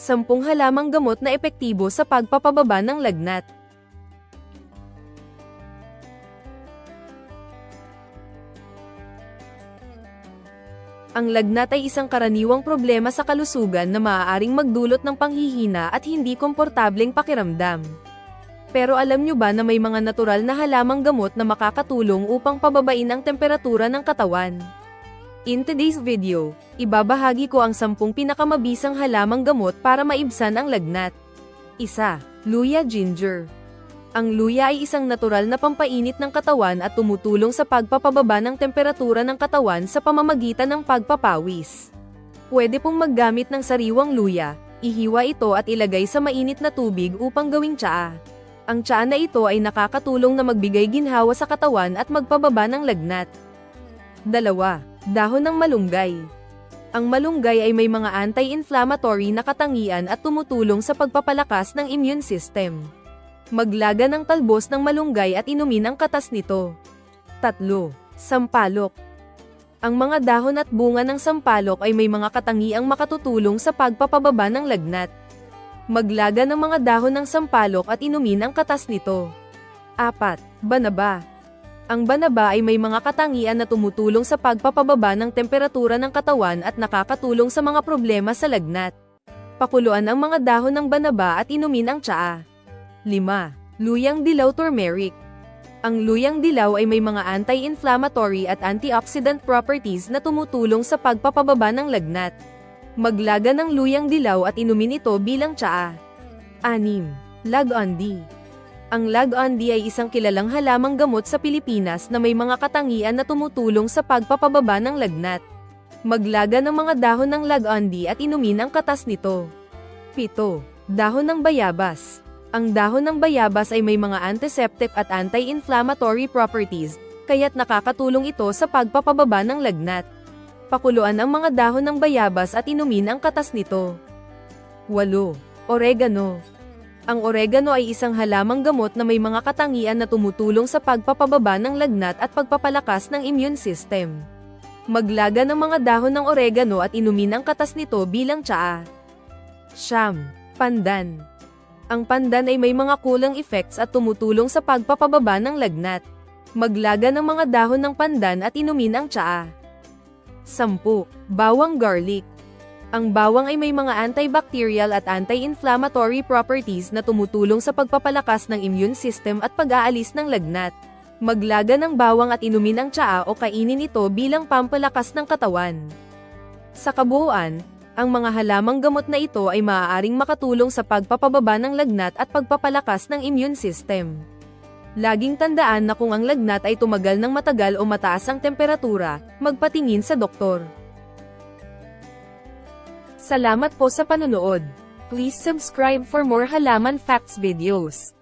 Sampung halamang gamot na epektibo sa pagpapababa ng lagnat. Ang lagnat ay isang karaniwang problema sa kalusugan na maaaring magdulot ng panghihina at hindi komportableng pakiramdam. Pero alam nyo ba na may mga natural na halamang gamot na makakatulong upang pababain ang temperatura ng katawan? In today's video, ibabahagi ko ang 10 pinakamabisang halamang gamot para maibsan ang lagnat. Isa, Luya Ginger. Ang luya ay isang natural na pampainit ng katawan at tumutulong sa pagpapababa ng temperatura ng katawan sa pamamagitan ng pagpapawis. Pwede pong maggamit ng sariwang luya, ihiwa ito at ilagay sa mainit na tubig upang gawing tsaa. Ang tsaa na ito ay nakakatulong na magbigay ginhawa sa katawan at magpababa ng lagnat. Dalawa, dahon ng malunggay. Ang malunggay ay may mga anti-inflammatory na katangian at tumutulong sa pagpapalakas ng immune system. Maglaga ng talbos ng malunggay at inumin ang katas nito. Tatlo, sampalok. Ang mga dahon at bunga ng sampalok ay may mga katangiang makatutulong sa pagpapababa ng lagnat. Maglaga ng mga dahon ng sampalok at inumin ang katas nito. Apat, banaba. Ang banaba ay may mga katangian na tumutulong sa pagpapababa ng temperatura ng katawan at nakakatulong sa mga problema sa lagnat. Pakuluan ang mga dahon ng banaba at inumin ang tsaa. 5. Luyang dilaw turmeric. Ang luyang dilaw ay may mga anti-inflammatory at antioxidant properties na tumutulong sa pagpapababa ng lagnat. Maglaga ng luyang dilaw at inumin ito bilang tsaa. 6. Lag-ondi. Ang lag-ondi ay isang kilalang halamang gamot sa Pilipinas na may mga katangian na tumutulong sa pagpapababa ng lagnat. Maglaga ng mga dahon ng lag-ondi at inumin ang katas nito. 7. Dahon ng bayabas. Ang dahon ng bayabas ay may mga antiseptic at anti-inflammatory properties, kaya't nakakatulong ito sa pagpapababa ng lagnat. Pakuluan ang mga dahon ng bayabas at inumin ang katas nito. 8. Oregano. Ang oregano ay isang halamang gamot na may mga katangian na tumutulong sa pagpapababa ng lagnat at pagpapalakas ng immune system. Maglaga ng mga dahon ng oregano at inumin ang katas nito bilang tsaa. Siyam. Pandan. Ang pandan ay may mga cooling effects at tumutulong sa pagpapababa ng lagnat. Maglaga ng mga dahon ng pandan at inumin ang tsaa. 10. Bawang garlic. Ang bawang ay may mga antibacterial at anti-inflammatory properties na tumutulong sa pagpapalakas ng immune system at pag-aalis ng lagnat. Maglaga ng bawang at inumin ang tsaa o kainin ito bilang pampalakas ng katawan. Sa kabuuan, ang mga halamang gamot na ito ay maaaring makatulong sa pagpapababa ng lagnat at pagpapalakas ng immune system. Laging tandaan na kung ang lagnat ay tumagal ng matagal o mataas ang temperatura, magpatingin sa doktor. Salamat po sa panonood. Please subscribe for more halaman facts videos.